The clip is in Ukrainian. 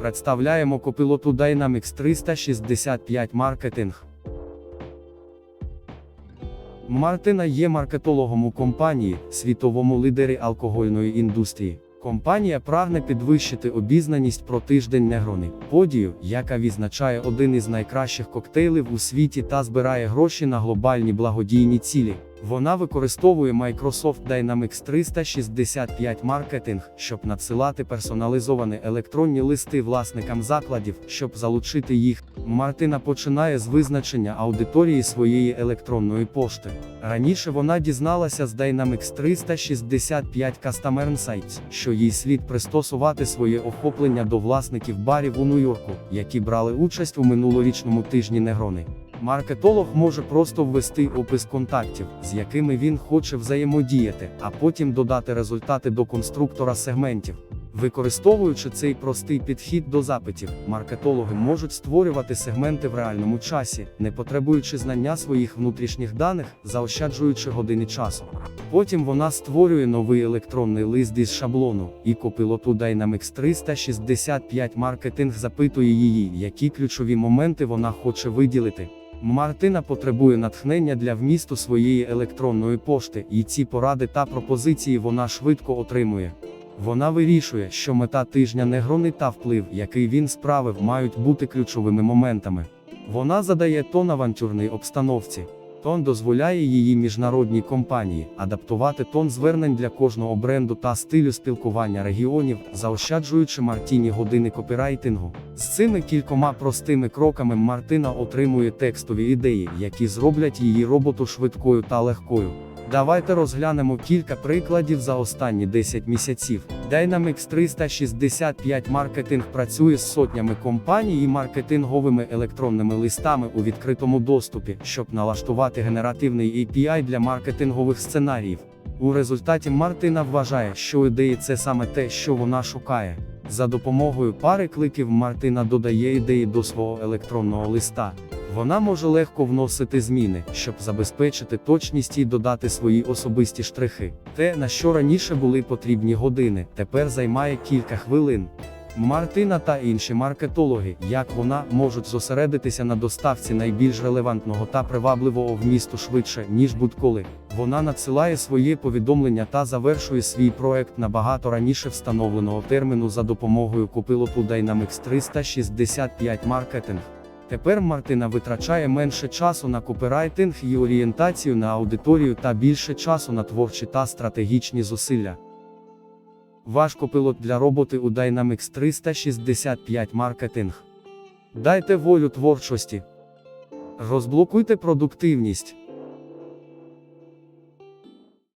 Представляємо копилоту Dynamics 365 маркетинг. Мартина є маркетологом у компанії, світовому лідері алкогольної індустрії. Компанія прагне підвищити обізнаність про тиждень негрони, подію, яка відзначає один із найкращих коктейлів у світі та збирає гроші на глобальні благодійні цілі. Вона використовує Microsoft Dynamics 365 маркетинг, щоб надсилати персоналізовані електронні листи власникам закладів, щоб залучити їх. Мартина починає з визначення аудиторії своєї електронної пошти. Раніше вона дізналася з Dynamics 365 Customer Insights, що їй слід пристосувати своє охоплення до власників барів у Нью-Йорку, які брали участь у минулорічному тижні негрони. Маркетолог може просто ввести опис контактів, з якими він хоче взаємодіяти, а потім додати результати до конструктора сегментів. Використовуючи цей простий підхід до запитів, маркетологи можуть створювати сегменти в реальному часі, не потребуючи знання своїх внутрішніх даних, заощаджуючи години часу. Потім вона створює новий електронний лист із шаблону, і копилоту Dynamics 365 маркетинг запитує її, які ключові моменти вона хоче виділити. Мартина потребує натхнення для вмісту своєї електронної пошти, і ці поради та пропозиції вона швидко отримує. Вона вирішує, що мета тижня негрони та вплив, який він справив, мають бути ключовими моментами. Вона задає тон авантюрній обстановці. Тон дозволяє її міжнародній компанії адаптувати тон звернень для кожного бренду та стилю спілкування регіонів, заощаджуючи Мартіні години копірайтингу. З цими кількома простими кроками Мартина отримує текстові ідеї, які зроблять її роботу швидкою та легкою. Давайте розглянемо кілька прикладів за останні 10 місяців. Dynamics 365 маркетинг працює з сотнями компаній і маркетинговими електронними листами у відкритому доступі, щоб налаштувати генеративний API для маркетингових сценаріїв. У результаті Мартина вважає, що ідеї це саме те, що вона шукає. За допомогою пари кликів Мартина додає ідеї до свого електронного листа. Вона може легко вносити зміни, щоб забезпечити точність і додати свої особисті штрихи. Те, на що раніше були потрібні години, тепер займає кілька хвилин. Мартина та інші маркетологи, як вона, можуть зосередитися на доставці найбільш релевантного та привабливого вмісту швидше, ніж будь-коли. Вона надсилає своє повідомлення та завершує свій проект набагато раніше встановленого терміну за допомогою копилоту Dynamics 365 маркетинг. Тепер Мартина витрачає менше часу на копірайтинг і орієнтацію на аудиторію та більше часу на творчі та стратегічні зусилля. Ваш копилот для роботи у Dynamics 365 маркетинг. Дайте волю творчості. Розблокуйте продуктивність.